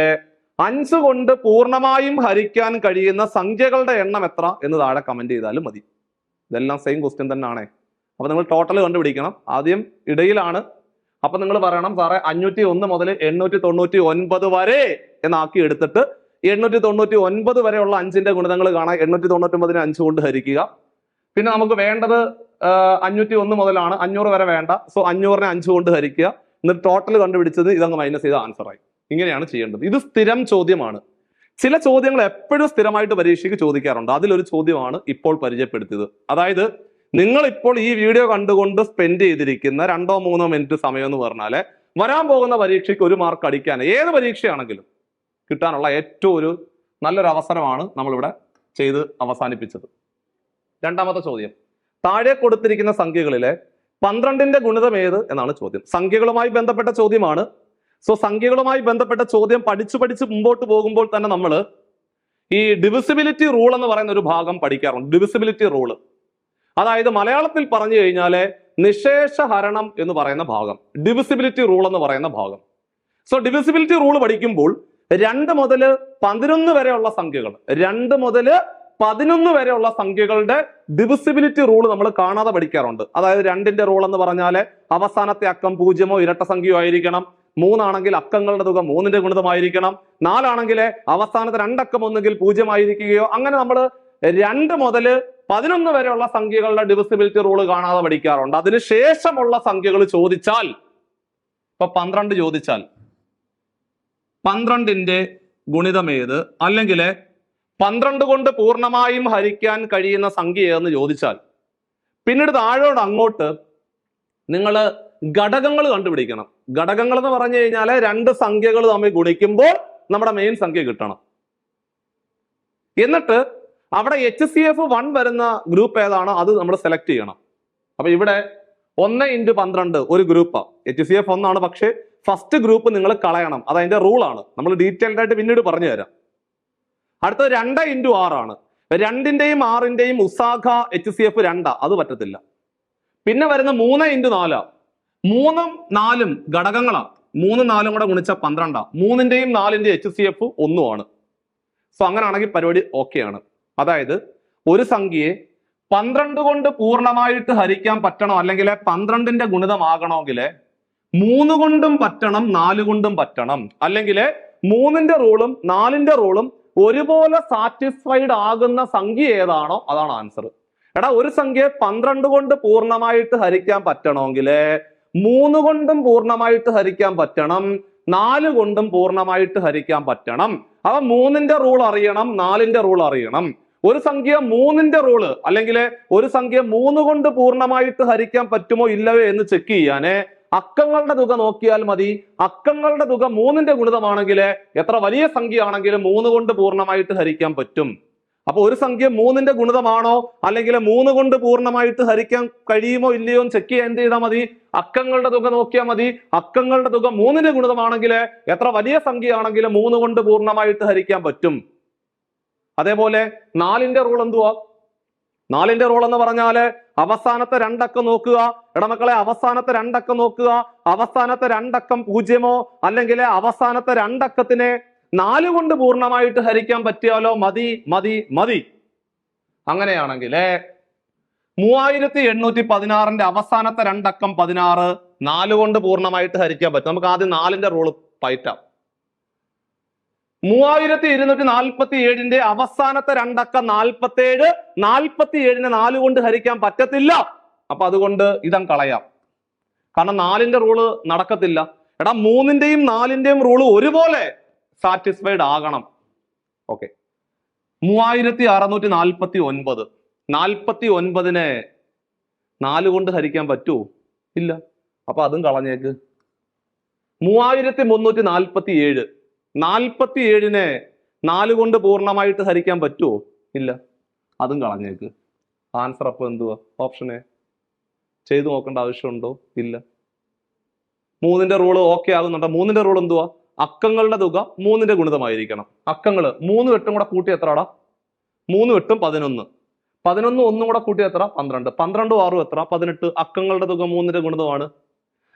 അഞ്ച് കൊണ്ട് പൂർണമായും ഹരിക്കാൻ കഴിയുന്ന സംഖ്യകളുടെ എണ്ണം എത്ര എന്ന് താഴെ കമന്റ് ചെയ്താലും മതി. ഇതെല്ലാം സെയിം ക്വസ്റ്റ്യൻ തന്നെയാണേ അപ്പൊ നിങ്ങൾ ടോട്ടൽ കണ്ടുപിടിക്കണം. ആദ്യം ഇടയിലാണ്. അപ്പൊ നിങ്ങൾ പറയണം സാറേ അഞ്ഞൂറ്റി ഒന്ന് മുതൽ എണ്ണൂറ്റി തൊണ്ണൂറ്റി ഒൻപത് വരെ എന്നാക്കി എടുത്തിട്ട് എണ്ണൂറ്റി തൊണ്ണൂറ്റി ഒൻപത് വരെയുള്ള അഞ്ചിന്റെ ഗുണിതങ്ങൾ കാണാം എണ്ണൂറ്റി തൊണ്ണൂറ്റി ഒമ്പതിന് അഞ്ച് കൊണ്ട് ഹരിക്കുക. പിന്നെ നമുക്ക് വേണ്ടത് അഞ്ഞൂറ്റി ഒന്ന് മുതലാണ്. അഞ്ഞൂറ് വരെ വേണ്ട. സോ അഞ്ഞൂറിനെ അഞ്ച് കൊണ്ട് ഹരിക്കുക. എന്നിട്ട് ടോട്ടൽ കണ്ടുപിടിച്ചത് ഇതങ്ങ് മൈനസ് ചെയ്ത ആൻസർ ആയി. ഇങ്ങനെയാണ് ചെയ്യേണ്ടത്. ഇത് സ്ഥിരം ചോദ്യമാണ്. ചില ചോദ്യങ്ങൾ എപ്പോഴും സ്ഥിരമായിട്ട് പരീക്ഷയ്ക്ക് ചോദിക്കാറുണ്ട്. അതിലൊരു ചോദ്യമാണ് ഇപ്പോൾ പരിചയപ്പെടുത്തിയത്. അതായത് നിങ്ങൾ ഇപ്പോൾ ഈ വീഡിയോ കണ്ടുകൊണ്ട് സ്പെൻഡ് ചെയ്തിരിക്കുന്ന രണ്ടോ മൂന്നോ മിനിറ്റ് സമയം എന്ന് പറഞ്ഞാൽ വരാൻ പോകുന്ന പരീക്ഷയ്ക്ക് ഒരു മാർക്ക് അടിക്കാൻ ഏത് പരീക്ഷയാണെങ്കിലും കിട്ടാനുള്ള ഏറ്റവും ഒരു നല്ലൊരു അവസരമാണ് നമ്മളിവിടെ ചെയ്ത് അവസാനിപ്പിച്ചത്. രണ്ടാമത്തെ ചോദ്യം. താഴെ കൊടുത്തിരിക്കുന്ന സംഖ്യകളിലെ പന്ത്രണ്ടിന്റെ ഗുണിതം ഏത് എന്നാണ് ചോദ്യം. സംഖ്യകളുമായി ബന്ധപ്പെട്ട ചോദ്യമാണ്. സോ സംഖ്യകളുമായി ബന്ധപ്പെട്ട ചോദ്യം പഠിച്ചു പഠിച്ച് മുമ്പോട്ട് പോകുമ്പോൾ തന്നെ നമ്മൾ ഈ ഡിവിസിബിലിറ്റി റൂൾ എന്ന് പറയുന്ന ഒരു ഭാഗം പഠിക്കാറുണ്ട്. ഡിവിസിബിലിറ്റി റൂൾ അതായത് മലയാളത്തിൽ പറഞ്ഞു കഴിഞ്ഞാൽ നിശേഷ ഹരണം എന്ന് പറയുന്ന ഭാഗം. ഡിവിസിബിലിറ്റി റൂൾ എന്ന് പറയുന്ന ഭാഗം. സോ ഡിവിസിബിലിറ്റി റൂൾ പഠിക്കുമ്പോൾ രണ്ട് മുതൽ പതിനൊന്ന് വരെയുള്ള സംഖ്യകൾ. രണ്ട് മുതൽ പതിനൊന്ന് വരെയുള്ള സംഖ്യകളുടെ ഡിവിസിബിലിറ്റി റൂൾ നമ്മൾ കാണാതെ പഠിക്കാറുണ്ട്. അതായത് രണ്ടിന്റെ റൂൾ എന്ന് പറഞ്ഞാൽ അവസാനത്തെ അക്കം പൂജ്യമോ ഇരട്ട സംഖ്യയോ ആയിരിക്കണം. മൂന്നാണെങ്കിൽ അക്കങ്ങളുടെ തുക മൂന്നിന്റെ ഗുണിതമായിരിക്കണം. നാലാണെങ്കിൽ അവസാനത്തെ രണ്ടക്കം ഒന്നുകിൽ പൂജ്യമായിരിക്കുകയോ അങ്ങനെ നമ്മൾ രണ്ട് മുതൽ പതിനൊന്ന് വരെയുള്ള സംഖ്യകളുടെ ഡിവിസിബിലിറ്റി റൂൾ കാണാതെ പഠിക്കാറുണ്ട്. അതിന് ശേഷമുള്ള സംഖ്യകൾ ചോദിച്ചാൽ ഇപ്പൊ പന്ത്രണ്ട് ചോദിച്ചാൽ പന്ത്രണ്ടിന്റെ ഗുണിതമേത് അല്ലെങ്കിൽ പന്ത്രണ്ട് കൊണ്ട് പൂർണമായും ഹരിക്കാൻ കഴിയുന്ന സംഖ്യ എന്ന് ചോദിച്ചാൽ പിന്നീട് താഴോട്ട് അങ്ങോട്ട് നിങ്ങൾ ഘടകങ്ങൾ കണ്ടുപിടിക്കണം. ഘടകങ്ങൾ എന്ന് പറഞ്ഞു കഴിഞ്ഞാൽ രണ്ട് സംഖ്യകൾ തമ്മിൽ ഗുണിക്കുമ്പോൾ നമ്മുടെ മെയിൻ സംഖ്യ കിട്ടണം. എന്നിട്ട് അവിടെ എച്ച് സി എഫ് വൺ വരുന്ന ഗ്രൂപ്പ് ഏതാണോ? അത് നമ്മൾ സെലക്ട് ചെയ്യണം. അപ്പൊ ഇവിടെ ഒന്ന് ഇന്റു പന്ത്രണ്ട് ഒരു ഗ്രൂപ്പാണ് എച്ച് സി എഫ് ഒന്നാണ് പക്ഷേ ഫസ്റ്റ് ഗ്രൂപ്പ് നിങ്ങൾ കളയണം. അത് അതിന്റെ റൂളാണ് നമ്മൾ ഡീറ്റെയിൽഡ് ആയിട്ട് പിന്നീട് പറഞ്ഞു തരാം അടുത്തത് രണ്ട് ഇന്റു ആറാണ് രണ്ടിന്റെയും ആറിന്റെയും ഉസാഖ എച്ച് സി എഫ് രണ്ടാ അത് പറ്റത്തില്ല. പിന്നെ വരുന്ന മൂന്ന് ഇന്റു നാലാ മൂന്നും നാലും ഘടകങ്ങളാ. മൂന്നും നാലും കൂടെ ഗുണിച്ച പന്ത്രണ്ടാ. മൂന്നിന്റെയും നാലിന്റെയും എച്ച് സി എഫ് ഒന്നുമാണ്. സോ അങ്ങനെയാണെങ്കിൽ പരിപാടി ഓക്കെയാണ് അതായത് ഒരു സംഖ്യയെ പന്ത്രണ്ട് കൊണ്ട് പൂർണമായിട്ട് ഹരിക്കാൻ പറ്റണം? അല്ലെങ്കിൽ പന്ത്രണ്ടിന്റെ ഗുണിതമാകണമെങ്കിൽ മൂന്ന് കൊണ്ടും പറ്റണം നാല് കൊണ്ടും പറ്റണം. അല്ലെങ്കിൽ മൂന്നിന്റെ റൂളും നാലിന്റെ റൂളും ഒരുപോലെ സാറ്റിസ്ഫൈഡ് ആകുന്ന സംഖ്യ ഏതാണോ അതാണ് ആൻസർ എടാ ഒരു സംഖ്യയെ പന്ത്രണ്ട് കൊണ്ട് പൂർണമായിട്ട് ഹരിക്കാൻ പറ്റണമെങ്കിൽ മൂന്ന് കൊണ്ടും പൂർണമായിട്ട് ഹരിക്കാൻ പറ്റണം നാല് കൊണ്ടും പൂർണമായിട്ട് ഹരിക്കാൻ പറ്റണം. അവ മൂന്നിന്റെ റൂൾ അറിയണം നാലിന്റെ റൂൾ അറിയണം. ഒരു സംഖ്യ മൂന്നിന്റെ റൂൾ അല്ലെങ്കിൽ ഒരു സംഖ്യ മൂന്ന് കൊണ്ട് പൂർണമായിട്ട് ഹരിക്കാൻ പറ്റുമോ ഇല്ലയോ എന്ന് ചെക്ക് ചെയ്യാന് അക്കങ്ങളുടെ തുക നോക്കിയാൽ മതി. അക്കങ്ങളുടെ തുക മൂന്നിന്റെ ഗുണിതമാണെങ്കിൽ എത്ര വലിയ സംഖ്യ ആണെങ്കിലും മൂന്ന് കൊണ്ട് പൂർണമായിട്ട് ഹരിക്കാൻ പറ്റും. അപ്പൊ ഒരു സംഖ്യ മൂന്നിന്റെ ഗുണിതമാണോ? അല്ലെങ്കിൽ മൂന്ന് കൊണ്ട് പൂർണമായിട്ട് ഹരിക്കാൻ കഴിയുമോ ഇല്ലയോ എന്ന് ചെക്ക് ചെയ്യാൻ എന്ത് ചെയ്താൽ മതി? അക്കങ്ങളുടെ തുക നോക്കിയാൽ മതി. അക്കങ്ങളുടെ തുക മൂന്നിന്റെ ഗുണിതമാണെങ്കിൽ എത്ര വലിയ സംഖ്യ ആണെങ്കിലും മൂന്ന് കൊണ്ട് പൂർണമായിട്ട് ഹരിക്കാൻ പറ്റും. അതേപോലെ നാലിന്റെ റൂൾ എന്തുവാ? നാലിന്റെ റോൾ എന്ന് പറഞ്ഞാൽ അവസാനത്തെ രണ്ടക്കം നോക്കുക. ഇടമക്കളെ അവസാനത്തെ രണ്ടക്കം നോക്കുക. അവസാനത്തെ രണ്ടക്കം പൂജ്യമോ? അല്ലെങ്കിൽ അവസാനത്തെ രണ്ടക്കത്തിനെ നാല് കൊണ്ട് പൂർണമായിട്ട് ഹരിക്കാൻ പറ്റിയാലോ? മതി മതി മതി. അങ്ങനെയാണെങ്കിൽ മൂവായിരത്തി എണ്ണൂറ്റി പതിനാറിന്റെ അവസാനത്തെ രണ്ടക്കം പതിനാറ് നാല് കൊണ്ട് പൂർണമായിട്ട് ഹരിക്കാൻ പറ്റും. നമുക്ക് ആദ്യം നാലിന്റെ റോൾ പയറ്റാം മൂവായിരത്തി ഇരുന്നൂറ്റി നാൽപ്പത്തി ഏഴിന്റെ അവസാനത്തെ രണ്ടക്ക നാൽപ്പത്തി ഏഴ് നാൽപ്പത്തി ഏഴിനെ നാല് കൊണ്ട് ഹരിക്കാൻ പറ്റത്തില്ല. അപ്പൊ അതുകൊണ്ട് ഇതം കളയാം. കാരണം നാലിന്റെ റൂൾ നടക്കത്തില്ല. എടാ മൂന്നിന്റെയും നാലിന്റെയും റൂൾ ഒരുപോലെ സാറ്റിസ്ഫൈഡ് ആകണം. ഓക്കെ മൂവായിരത്തി അറുന്നൂറ്റി നാൽപ്പത്തി ഒൻപത് നാൽപ്പത്തി ഒൻപതിനെ നാല് കൊണ്ട് ഹരിക്കാൻ പറ്റുമോ ഇല്ല. അപ്പൊ അതും കളഞ്ഞേക്ക്. മൂവായിരത്തി മുന്നൂറ്റി നാൽപ്പത്തി ഏഴ് നാൽപ്പത്തി ഏഴിനെ നാല് കൊണ്ട് പൂർണമായിട്ട് ഹരിക്കാൻ പറ്റുമോ ഇല്ല. അതും കളഞ്ഞേക്ക്. ആൻസർ അപ്പോൾ എന്തുവാ? ഓപ്ഷനെ ചെയ്തു നോക്കേണ്ട ആവശ്യമുണ്ടോ? ഇല്ല. മൂന്നിന്റെ റൂൾ ഓക്കെ ആകുന്നുണ്ടോ. മൂന്നിന്റെ റൂൾ എന്തുവാ? അക്കങ്ങളുടെ തുക മൂന്നിന്റെ ഗുണിതമായിരിക്കണം. അക്കങ്ങൾ മൂന്ന് വെട്ടും കൂടെ കൂട്ടി എത്രടാ? മൂന്ന് വെട്ടും പതിനൊന്ന്. പതിനൊന്ന് ഒന്നും കൂടെ കൂട്ടി എത്ര പന്ത്രണ്ട്. പന്ത്രണ്ടും ആറും എത്ര പതിനെട്ട്. അക്കങ്ങളുടെ തുക മൂന്നിന്റെ ഗുണിതമാണ്.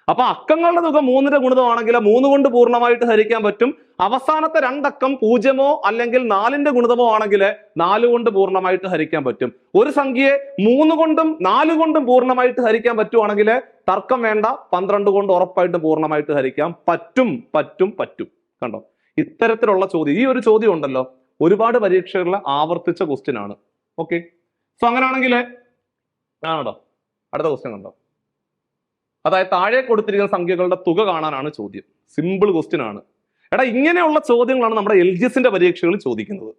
അപ്പൊ അക്കങ്ങളുടെ തുക മൂന്നിന്റെ ഗുണിതമാണെങ്കിൽ മൂന്ന് കൊണ്ട് പൂർണമായിട്ട് ഹരിക്കാൻ പറ്റും. അവസാനത്തെ രണ്ടക്കം പൂജ്യമോ അല്ലെങ്കിൽ നാലിന്റെ ഗുണിതമോ ആണെങ്കിൽ നാല് കൊണ്ട് പൂർണമായിട്ട് ഹരിക്കാൻ പറ്റും. ഒരു സംഖ്യയെ മൂന്ന് കൊണ്ടും നാല് കൊണ്ടും പൂർണമായിട്ട് ഹരിക്കാൻ പറ്റുവാണെങ്കിൽ തർക്കം വേണ്ട. പന്ത്രണ്ട് കൊണ്ട് ഉറപ്പായിട്ടും പൂർണമായിട്ട് ഹരിക്കാം പറ്റും പറ്റും പറ്റും. കണ്ടോ? ഇത്തരത്തിലുള്ള ചോദ്യം. ഈ ഒരു ചോദ്യം ഉണ്ടല്ലോ. ഒരുപാട് പരീക്ഷകളിൽ ആവർത്തിച്ച ക്വസ്റ്റ്യൻ ആണ്. ഓക്കെ സോ അങ്ങനെയാണെങ്കിൽ ആണോ അടുത്ത ക്വസ്റ്റ്യൻ കണ്ടോ? അതായത് താഴെ കൊടുത്തിരിക്കുന്ന സംഖ്യകളുടെ തുക കാണാനാണ് ചോദ്യം. സിമ്പിൾ ക്വസ്റ്റ്യൻ ആണ്. എടാ ഇങ്ങനെയുള്ള ചോദ്യങ്ങളാണ് നമ്മുടെ എൽ ജി എസിന്റെ പരീക്ഷകളിൽ ചോദിക്കുന്നത്.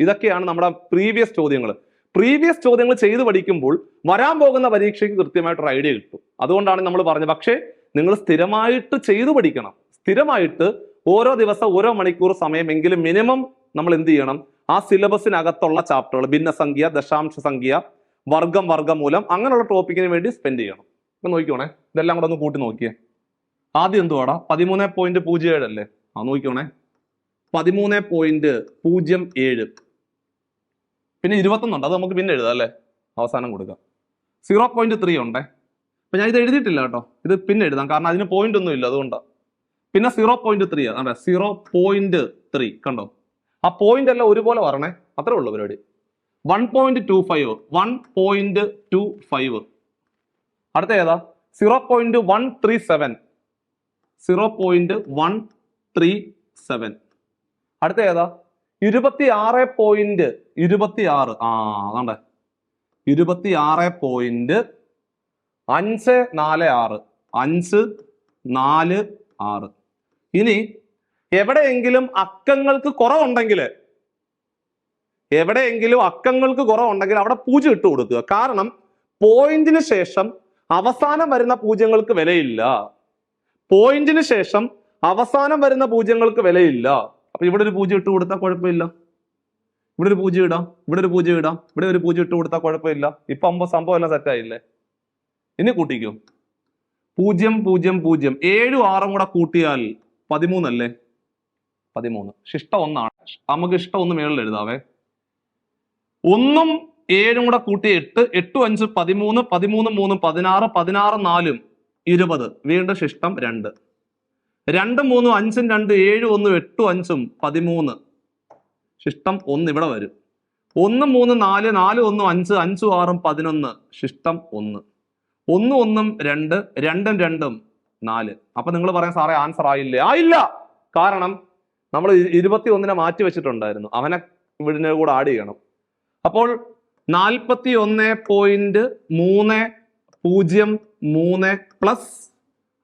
ഇതൊക്കെയാണ് നമ്മുടെ പ്രീവിയസ് ചോദ്യങ്ങൾ പ്രീവിയസ് ചോദ്യങ്ങൾ ചെയ്തു പഠിക്കുമ്പോൾ വരാൻ പോകുന്ന പരീക്ഷയ്ക്ക് കൃത്യമായിട്ടൊരു ഐഡിയ കിട്ടും. അതുകൊണ്ടാണ് നമ്മൾ പറഞ്ഞത്. പക്ഷേ നിങ്ങൾ സ്ഥിരമായിട്ട് ചെയ്തു പഠിക്കണം. സ്ഥിരമായിട്ട് ഓരോ ദിവസം ഓരോ മണിക്കൂർ സമയമെങ്കിലും മിനിമം നമ്മൾ എന്ത് ചെയ്യണം? ആ സിലബസിനകത്തുള്ള ചാപ്റ്ററുകൾ ഭിന്നസംഖ്യ ദശാംശ സംഖ്യ വർഗം വർഗമൂലം അങ്ങനെയുള്ള ടോപ്പിക്കിന് വേണ്ടി സ്പെൻഡ് ചെയ്യണം. ഇപ്പൊ നോക്കിക്കോണേ. ഇതെല്ലാം കൂടെ ഒന്ന് കൂട്ടി നോക്കിയേ. ആദ്യം എന്തുവാടാ? പതിമൂന്ന് പോയിന്റ് പൂജ്യം ഏഴ് അല്ലേ? ആ നോക്കിക്കോണേ. പതിമൂന്ന് പോയിന്റ് പൂജ്യം ഏഴ്. പിന്നെ ഇരുപത്തൊന്നുണ്ട്. അത് നമുക്ക് പിന്നെ എഴുതാം അല്ലേ? അവസാനം കൊടുക്കാം. സീറോ പോയിന്റ് ത്രീ ഉണ്ടേ. അപ്പൊ ഞാൻ ഇത് എഴുതിയിട്ടില്ല കേട്ടോ. ഇത് പിന്നെ എഴുതാം. കാരണം അതിന് പോയിന്റ് ഒന്നും ഇല്ല അതുകൊണ്ടാണ് പിന്നെ സീറോ പോയിന്റ് ത്രീ ആണ് സീറോ പോയിന്റ് ത്രീ കണ്ടോ? ആ പോയിന്റ് എല്ലാം ഒരുപോലെ വരണേ. അത്രേ ഉള്ളൂ പരിപാടി. One point two five one point two five അടുത്ത ഏതാ zero point one three seven zero point one three seven അടുത്ത ഏതാ ഇരുപത്തി ആറ് പോയിന്റ് ഇരുപത്തി ആറ് ആ അതാണ്ട് ഇരുപത്തി ആറ് പോയിന്റ് അഞ്ച് നാല് ആറ്. അഞ്ച് നാല് ആറ്. ഇനി എവിടെയെങ്കിലും അക്കങ്ങൾക്ക് കുറവുണ്ടെങ്കിൽ എവിടെയെങ്കിലും അക്കങ്ങൾക്ക് കുറവുണ്ടെങ്കിൽ അവിടെ പൂജ്യം ഇട്ട് കൊടുക്കുക. കാരണം പോയിന്റിന് ശേഷം അവസാനം വരുന്ന പൂജ്യങ്ങൾക്ക് വിലയില്ല. പോയിന്റിന് ശേഷം അവസാനം വരുന്ന പൂജ്യങ്ങൾക്ക് വിലയില്ല. അപ്പൊ ഇവിടെ ഒരു പൂജ്യം ഇട്ട് കൊടുത്താൽ കുഴപ്പമില്ല. ഇവിടെ ഒരു പൂജ്യം ഇടാം. ഇവിടെ ഒരു പൂജ്യം ഇടാം. ഇവിടെ ഒരു പൂജ്യം ഇട്ട് കൊടുത്താൽ കുഴപ്പമില്ല. ഇപ്പൊ അമ്പ സംഭവം എല്ലാം സെറ്റായില്ലേ ഇനി കൂട്ടിക്കോ. പൂജ്യം പൂജ്യം പൂജ്യം. ഏഴും ആറും കൂടെ കൂട്ടിയാൽ പതിമൂന്നല്ലേ? പതിമൂന്ന്. ശിഷ്ട ഒന്നാണ്. നമുക്ക് ഇഷ്ടം ഒന്ന് മേളിൽ എഴുതാവേ. ഒന്നും ഏഴും കൂടെ കൂട്ടി എട്ട് എട്ടും അഞ്ച് പതിമൂന്ന് പതിമൂന്ന് മൂന്ന് പതിനാറ് പതിനാറ് നാലും ഇരുപത്. വീണ്ടും ശിഷ്ടം രണ്ട്. രണ്ടും മൂന്നും അഞ്ചും രണ്ട് ഏഴും ഒന്നും എട്ടും അഞ്ചും പതിമൂന്ന്. ശിഷ്ടം ഒന്ന് ഇവിടെ വരും. ഒന്ന് മൂന്ന് നാല് നാല് ഒന്നും അഞ്ച് അഞ്ചും ആറും പതിനൊന്ന്. ശിഷ്ടം ഒന്ന്. ഒന്നും ഒന്നും രണ്ട് രണ്ടും രണ്ടും നാല്. അപ്പൊ നിങ്ങൾ പറയാൻ സാറേ ആൻസർ ആയില്ലേ. ആയില്ല! കാരണം നമ്മൾ ഇരുപത്തി ഒന്നിനെ മാറ്റി വെച്ചിട്ടുണ്ടായിരുന്നു. അവനെ വീടിനെ കൂടെ ആഡ് ചെയ്യണം. അപ്പോൾ നാൽപ്പത്തി ഒന്ന് പോയിന്റ് മൂന്ന് പൂജ്യം മൂന്ന് പ്ലസ്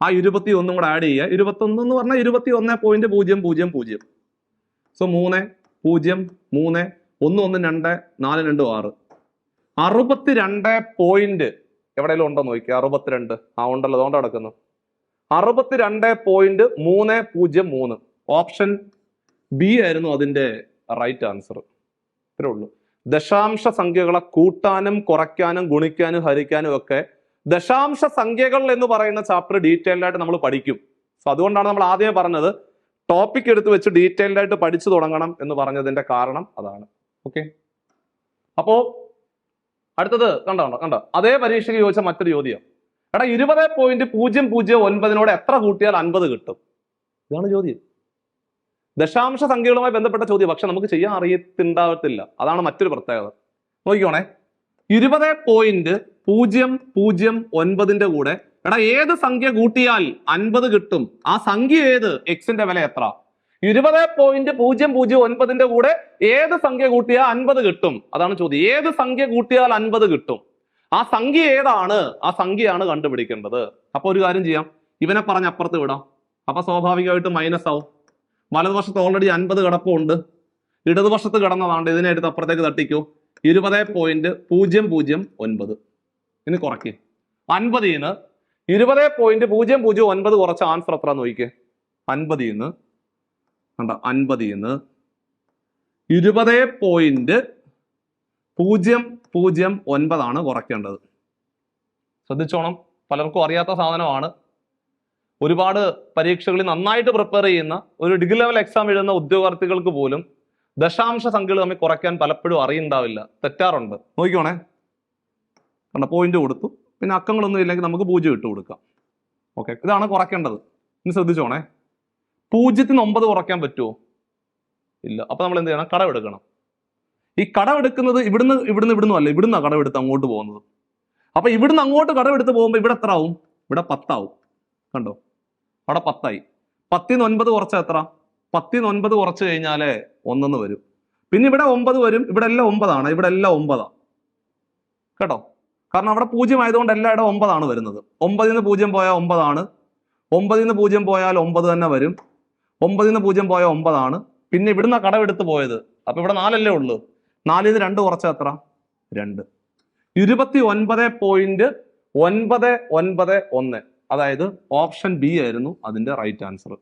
ആ ഇരുപത്തി ഒന്നും കൂടെ ആഡ് ചെയ്യുക. ഇരുപത്തി ഒന്ന് എന്ന് പറഞ്ഞാൽ ഇരുപത്തി ഒന്ന് പോയിന്റ് പൂജ്യം പൂജ്യം പൂജ്യം. സോ മൂന്ന് പൂജ്യം മൂന്ന് ഒന്ന് ഒന്ന് രണ്ട് നാല് രണ്ട് ആറ്. അറുപത്തി രണ്ട് പോയിന്റ് എവിടെയെങ്കിലും ഉണ്ടോ നോക്കിയാൽ അറുപത്തിരണ്ട്. ആ ഉണ്ടല്ലോ. അതുകൊണ്ട് നടക്കുന്നു അറുപത്തിരണ്ട് പോയിന്റ് മൂന്ന് പൂജ്യം മൂന്ന്. ഓപ്ഷൻ ബി ആയിരുന്നു അതിന്റെ റൈറ്റ് ആൻസർ ഇത്രേ ഉള്ളൂ. ദശാംശ സംഖ്യകളെ കൂട്ടാനും കുറയ്ക്കാനും ഗുണിക്കാനും ഹരിക്കാനും ഒക്കെ ദശാംശ സംഖ്യകൾ എന്ന് പറയുന്ന ചാപ്റ്റർ ഡീറ്റെയിൽഡ് ആയിട്ട് നമ്മൾ പഠിക്കും. സോ അതുകൊണ്ടാണ് നമ്മൾ ആദ്യമേ പറഞ്ഞത് ടോപ്പിക് എടുത്ത് വെച്ച് ഡീറ്റെയിൽഡ് ആയിട്ട് പഠിച്ചു തുടങ്ങണം എന്ന് പറഞ്ഞതിന്റെ കാരണം അതാണ്. ഓക്കെ അപ്പോ അടുത്തത് കണ്ടോ കണ്ടോ അതേ പരീക്ഷയ്ക്ക് ചോദിച്ച മറ്റൊരു ചോദ്യം. എടാ ഇരുപത് പോയിന്റ് പൂജ്യം പൂജ്യം ഒൻപതിനോട് എത്ര കൂട്ടിയാൽ അൻപത് കിട്ടും? ഇതാണ് ചോദ്യം. ദശാംശ സംഖ്യകളുമായി ബന്ധപ്പെട്ട ചോദ്യം പക്ഷെ നമുക്ക് ചെയ്യാൻ അറിയത്തുണ്ടാവത്തില്ല. അതാണ് മറ്റൊരു പ്രത്യേകത. നോക്കിക്കോണേ. ഇരുപത് പോയിന്റ് പൂജ്യം പൂജ്യം ഒൻപതിന്റെ കൂടെ എടാ ഏത് സംഖ്യ കൂട്ടിയാൽ അൻപത് കിട്ടും? ആ സംഖ്യ ഏത്? എക്സിന്റെ വില എത്ര? ഇരുപത് പോയിന്റ് പൂജ്യം പൂജ്യം ഒൻപതിന്റെ കൂടെ ഏത് സംഖ്യ കൂട്ടിയാൽ അൻപത് കിട്ടും? അതാണ് ചോദ്യം. ഏത് സംഖ്യ കൂട്ടിയാൽ അൻപത് കിട്ടും? ആ സംഖ്യ ഏതാണ്? ആ സംഖ്യയാണ് കണ്ടുപിടിക്കേണ്ടത്. അപ്പൊ ഒരു കാര്യം ചെയ്യാം. ഇവനെ പറഞ്ഞ് അപ്പുറത്ത് വിടാം. അപ്പൊ സ്വാഭാവികമായിട്ട് മൈനസ് ആവും. വലതുവശത്ത് ഓൾറെഡി അൻപത് കിടപ്പുണ്ട്. ഇടതുവശത്ത് കിടന്നതാണ്ട് ഇതിനെ എടുത്ത് അപ്പുറത്തേക്ക് തട്ടിക്കൂ. ഇരുപത് പോയിന്റ് പൂജ്യം പൂജ്യം ഒൻപത്. ഇനി കുറയ്ക്ക്. അൻപതിന്ന് ഇരുപത് പോയിന്റ് പൂജ്യം പൂജ്യം ഒൻപത് കുറച്ച ആൻസർ എത്ര നോക്കിക്കേ. അൻപതിന്ന് കണ്ട? അൻപതിന്ന് ഇരുപത് പോയിന്റ് പൂജ്യം പൂജ്യം ഒൻപതാണ് കുറയ്ക്കേണ്ടത്. ശ്രദ്ധിച്ചോണം. പലർക്കും അറിയാത്ത സാധനമാണ്. ഒരുപാട് പരീക്ഷകളിൽ നന്നായിട്ട് പ്രിപ്പയർ ചെയ്യുന്ന ഒരു ഡിഗ്രി ലെവൽ എക്സാം എഴുതുന്ന ഉദ്യോഗാർത്ഥികൾക്ക് പോലും ദശാംശ സംഖ്യകൾ തമ്മിൽ കുറയ്ക്കാൻ പലപ്പോഴും അറിയുണ്ടാവില്ല. തെറ്റാറുണ്ട്. നോക്കിക്കോണേ. കണ്ട പോയിന്റ് കൊടുത്തു. പിന്നെ അക്കങ്ങളൊന്നും ഇല്ലെങ്കിൽ നമുക്ക് പൂജ്യം ഇട്ട് കൊടുക്കാം. ഓക്കെ ഇതാണ് കുറയ്ക്കേണ്ടത്. ഇനി ശ്രദ്ധിച്ചോണേ. പൂജ്യത്തിന് ഒമ്പത് കുറയ്ക്കാൻ പറ്റുമോ ഇല്ല. അപ്പൊ നമ്മൾ എന്ത് ചെയ്യണം? കടമെടുക്കണം ഈ കടമെടുക്കുന്നത് ഇവിടുന്ന് ഇവിടുന്ന് ഇവിടുന്ന് അല്ല. ഇവിടുന്ന് കടമെടുത്ത് അങ്ങോട്ട് പോകുന്നത്. അപ്പൊ ഇവിടുന്ന് അങ്ങോട്ട് കടമെടുത്ത് പോകുമ്പോൾ ഇവിടെ എത്ര ആവും ഇവിടെ പത്താവും. കണ്ടോ? അവിടെ പത്തായി. പത്തിന്ന് ഒൻപത് കുറച്ച എത്ര? പത്തിന്ന് ഒൻപത് കുറച്ച് കഴിഞ്ഞാലേ ഒന്നെന്ന് വരും. പിന്നെ ഇവിടെ ഒമ്പത് വരും ഇവിടെ എല്ലാം ഒമ്പതാണ് ഇവിടെ എല്ലാം ഒമ്പതാ. കേട്ടോ? കാരണം അവിടെ പൂജ്യം ആയതുകൊണ്ട് എല്ലായിടും ഒമ്പതാണ് വരുന്നത്. ഒമ്പതിൽ നിന്ന് പൂജ്യം പോയാൽ ഒമ്പതാണ്. ഒമ്പതിൽ നിന്ന് പൂജ്യം പോയാൽ ഒമ്പത് തന്നെ വരും. ഒമ്പതിൽ നിന്ന് പൂജ്യം പോയാൽ ഒമ്പതാണ്. പിന്നെ ഇവിടുന്ന് കടമെടുത്ത് പോയത്. അപ്പൊ ഇവിടെ നാലല്ലേ ഉള്ളൂ. നാലിൽ നിന്ന് രണ്ട് കുറച്ച എത്ര? രണ്ട്. ഇരുപത്തി ഒൻപത് പോയിന്റ് ഒൻപത് ഒൻപത് ഒന്ന്. അതായത് ഓപ്ഷൻ ബി ആയിരുന്നു അതിന്റെ റൈറ്റ് ആൻസർ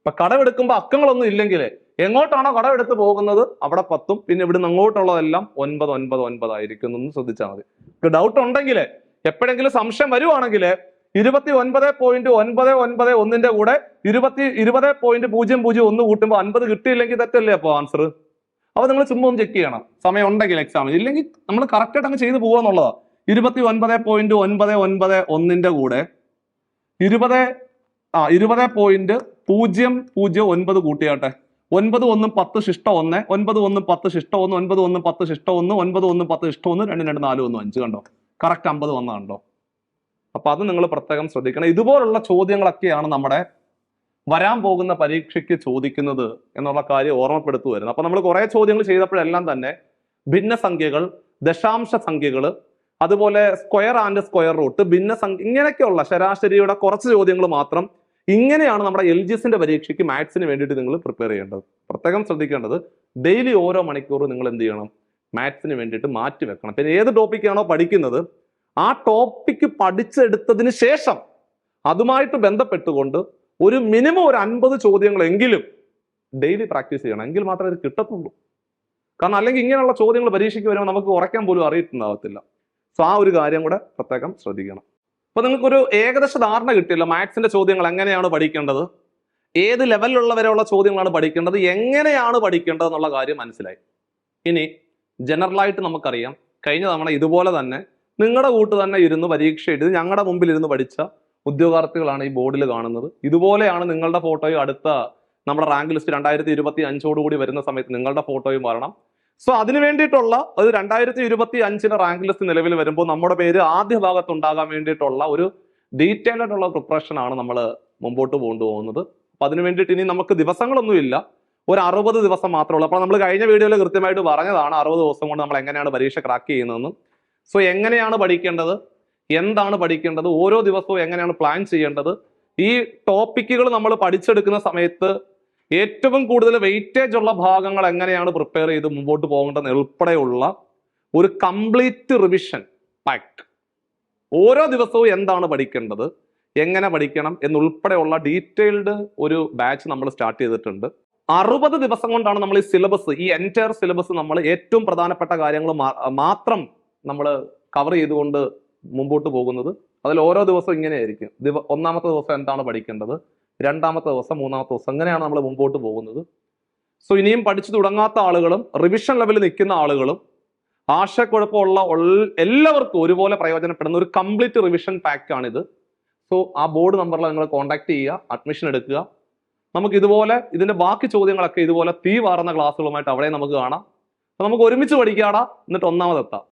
ഇപ്പൊ കടമെടുക്കുമ്പോൾ അക്കങ്ങളൊന്നും ഇല്ലെങ്കിൽ എങ്ങോട്ടാണോ കടമെടുത്ത് പോകുന്നത് അവിടെ പത്തും പിന്നെ ഇവിടുന്ന് അങ്ങോട്ടുള്ളതെല്ലാം ഒൻപത് ഒൻപത് ഒൻപത് എന്ന് ശ്രദ്ധിച്ചാൽ മതി. ഡൗട്ട് ഉണ്ടെങ്കിൽ എപ്പോഴെങ്കിലും സംശയം വരുവാണെങ്കിൽ ഇരുപത്തി ഒൻപത് പോയിന്റ് ഒൻപത് ഒൻപത് ഒന്നിന്റെ കൂടെ ഇരുപത്തി ഇരുപത് പോയിന്റ് പൂജ്യം പൂജ്യം ഒന്ന് കൂട്ടുമ്പോൾ അൻപത് കിട്ടിയില്ലെങ്കിൽ തെറ്റല്ലേ അപ്പോൾ ആൻസർ അപ്പൊ നിങ്ങൾ ചുമ്മാ ഒന്ന് ചെക്ക് ചെയ്യണം. സമയം ഉണ്ടെങ്കിൽ എക്സാമിന് ഇല്ലെങ്കിൽ നമ്മൾ കറക്റ്റ് ആയിട്ട് അങ്ങ് ചെയ്തു പോവാന്നുള്ളതാ ഇരുപത്തി ഒൻപത് പോയിന്റ് ഒൻപത് ഒൻപത് ഒന്നിന്റെ കൂടെ ഇരുപത് ആ ഇരുപത് പോയിന്റ് പൂജ്യം പൂജ്യം ഒൻപത് കൂട്ടിയാട്ടെ. ഒൻപത് ഒന്നും പത്ത് ശിഷ്ട ഒന്ന് ഒൻപത് ഒന്നും പത്ത് ശിഷ്ട ഒന്ന് ഒൻപത് ഒന്നും പത്ത് ശിഷ്ട ഒന്ന് ഒൻപത് ഒന്നും പത്ത് ശിഷ്ട ഒന്ന് രണ്ട് രണ്ട് നാല് ഒന്ന് അഞ്ച് കണ്ടോ? കറക്റ്റ് അമ്പത് വന്ന കണ്ടോ? അപ്പൊ അത് നിങ്ങൾ പ്രത്യേകം ശ്രദ്ധിക്കണം. ഇതുപോലുള്ള ചോദ്യങ്ങളൊക്കെയാണ് നമ്മുടെ വരാൻ പോകുന്ന പരീക്ഷയ്ക്ക് ചോദിക്കുന്നത് എന്നുള്ള കാര്യം ഓർമ്മപ്പെടുത്തുമായിരുന്നു അപ്പൊ നമ്മൾ കുറെ ചോദ്യങ്ങൾ ചെയ്തപ്പോഴെല്ലാം തന്നെ ഭിന്ന സംഖ്യകൾ ദശാംശ സംഖ്യകൾ അതുപോലെ സ്ക്വയർ ആൻഡ് സ്ക്വയർ റൂട്ട് ഭിന്ന സംഖ്യ ഇങ്ങനെയൊക്കെയുള്ള ശരാശരിയുടെ കുറച്ച് ചോദ്യങ്ങൾ മാത്രം ഇങ്ങനെയാണ് നമ്മുടെ എൽ ജി എസിന്റെ പരീക്ഷയ്ക്ക് മാത്സിന് വേണ്ടിയിട്ട് നിങ്ങൾ പ്രിപ്പയർ ചെയ്യേണ്ടത്. പ്രത്യേകം ശ്രദ്ധിക്കേണ്ടത് ഡെയിലി ഓരോ മണിക്കൂറും നിങ്ങൾ എന്ത് ചെയ്യണം? മാത്സിന് വേണ്ടിയിട്ട് മാറ്റി വെക്കണം. പിന്നെ ഏത് ടോപ്പിക്കാണോ പഠിക്കുന്നത് ആ ടോപ്പിക്ക് പഠിച്ചെടുത്തതിന് ശേഷം അതുമായിട്ട് ബന്ധപ്പെട്ടുകൊണ്ട് ഒരു മിനിമം ഒരു അൻപത് ചോദ്യങ്ങളെങ്കിലും ഡെയിലി പ്രാക്ടീസ് ചെയ്യണം. എങ്കിൽ മാത്രമേ ഇത് കിട്ടത്തുള്ളൂ. കാരണം അല്ലെങ്കിൽ ഇങ്ങനെയുള്ള ചോദ്യങ്ങൾ പരീക്ഷയ്ക്ക് വരുമ്പോൾ നമുക്ക് ഉറക്കാൻ പോലും അറിയിട്ടുണ്ടാവത്തില്ല സോ ആ ഒരു കാര്യം കൂടെ പ്രത്യേകം ശ്രദ്ധിക്കണം. അപ്പൊ നിങ്ങൾക്കൊരു ഏകദേശ ധാരണ കിട്ടിയല്ലോ മാത്സിന്റെ ചോദ്യങ്ങൾ എങ്ങനെയാണ് പഠിക്കേണ്ടത്? ഏത് ലെവലിലുള്ളവരെയുള്ള ചോദ്യങ്ങളാണ് പഠിക്കേണ്ടത്? എങ്ങനെയാണ് പഠിക്കേണ്ടത് എന്നുള്ള കാര്യം മനസ്സിലായി. ഇനി ജനറലായിട്ട് നമുക്കറിയാം കഴിഞ്ഞ തവണ ഇതുപോലെ തന്നെ നിങ്ങളുടെ കൂട്ട് തന്നെ ഇരുന്ന് പരീക്ഷ എഴുതി ഞങ്ങളുടെ മുമ്പിൽ ഇരുന്ന് പഠിച്ച ഉദ്യോഗാർത്ഥികളാണ് ഈ ബോർഡിൽ കാണുന്നത്. ഇതുപോലെയാണ് നിങ്ങളുടെ ഫോട്ടോയും അടുത്ത നമ്മുടെ റാങ്ക് ലിസ്റ്റ് രണ്ടായിരത്തി ഇരുപത്തി അഞ്ചോടുകൂടി വരുന്ന സമയത്ത് നിങ്ങളുടെ ഫോട്ടോയും വരണം. സോ അതിനു വേണ്ടിയിട്ടുള്ള ഒരു രണ്ടായിരത്തി ഇരുപത്തി അഞ്ചിന് റാങ്ക് ലിസ്റ്റ് നിലവിൽ വരുമ്പോൾ നമ്മുടെ പേര് ആദ്യ ഭാഗത്ത് ഉണ്ടാകാൻ വേണ്ടിയിട്ടുള്ള ഒരു ഡീറ്റെയിൽ ആയിട്ടുള്ള പ്രിപ്പറേഷൻ ആണ് നമ്മൾ മുമ്പോട്ട് കൊണ്ടുപോകുന്നത്. അപ്പൊ അതിനു വേണ്ടിയിട്ട് ഇനി നമുക്ക് ദിവസങ്ങളൊന്നുമില്ല. ഒരു അറുപത് ദിവസം മാത്രമേ ഉള്ളൂ. അപ്പോൾ നമ്മൾ കഴിഞ്ഞ വീഡിയോയിൽ കൃത്യമായിട്ട് പറഞ്ഞതാണ് അറുപത് ദിവസം കൊണ്ട് നമ്മൾ എങ്ങനെയാണ് പരീക്ഷ ക്രാക്ക് ചെയ്യുന്നതെന്ന്. സോ എങ്ങനെയാണ് പഠിക്കേണ്ടത്? എന്താണ് പഠിക്കേണ്ടത്? ഓരോ ദിവസവും എങ്ങനെയാണ് പ്ലാൻ ചെയ്യേണ്ടത്? ഈ ടോപ്പിക്കുകൾ നമ്മൾ പഠിച്ചെടുക്കുന്ന സമയത്ത് ഏറ്റവും കൂടുതൽ വെയിറ്റേജ് ഉള്ള ഭാഗങ്ങൾ എങ്ങനെയാണ് പ്രിപ്പയർ ചെയ്ത് മുമ്പോട്ട് പോകേണ്ടത് ഉൾപ്പെടെയുള്ള ഒരു കംപ്ലീറ്റ് റിവിഷൻ പാക്ക് ഓരോ ദിവസവും എന്താണ് പഠിക്കേണ്ടത് എങ്ങനെ പഠിക്കണം എന്നുൾപ്പെടെയുള്ള ഡീറ്റെയിൽഡ് ഒരു ബാച്ച് നമ്മൾ സ്റ്റാർട്ട് ചെയ്തിട്ടുണ്ട്. അറുപത് ദിവസം കൊണ്ടാണ് നമ്മൾ ഈ സിലബസ് ഈ എന്റയർ സിലബസ് നമ്മൾ ഏറ്റവും പ്രധാനപ്പെട്ട കാര്യങ്ങൾ മാത്രം നമ്മൾ കവർ ചെയ്തുകൊണ്ട് മുമ്പോട്ട് പോകുന്നത്. അതിൽ ഓരോ ദിവസവും ഇങ്ങനെയായിരിക്കും. ഒന്നാമത്തെ ദിവസം എന്താണ് പഠിക്കേണ്ടത് രണ്ടാമത്തെ ദിവസം മൂന്നാമത്തെ ദിവസം അങ്ങനെയാണ് നമ്മൾ മുമ്പോട്ട് പോകുന്നത്. സോ ഇനിയും പഠിച്ചു തുടങ്ങാത്ത ആളുകളും റിവിഷൻ ലെവലിൽ നിൽക്കുന്ന ആളുകളും ആശയക്കുഴപ്പമുള്ള എല്ലാവർക്കും ഒരുപോലെ പ്രയോജനപ്പെടുന്ന ഒരു കംപ്ലീറ്റ് റിവിഷൻ പാക്ക് ആണിത്. സോ ആ ബോർഡ് നമ്പറിൽ നിങ്ങൾ കോൺടാക്ട് ചെയ്യുക അഡ്മിഷൻ എടുക്കുക. നമുക്ക് ഇതുപോലെ ഇതിന്റെ ബാക്കി ചോദ്യങ്ങളൊക്കെ ഇതുപോലെ തീ വാറുന്ന ക്ലാസ്സുകളുമായിട്ട് അവിടെ നമുക്ക് കാണാം. നമുക്ക് ഒരുമിച്ച് പഠിക്കാടാ എന്നിട്ട് ഒന്നാമതെത്താം.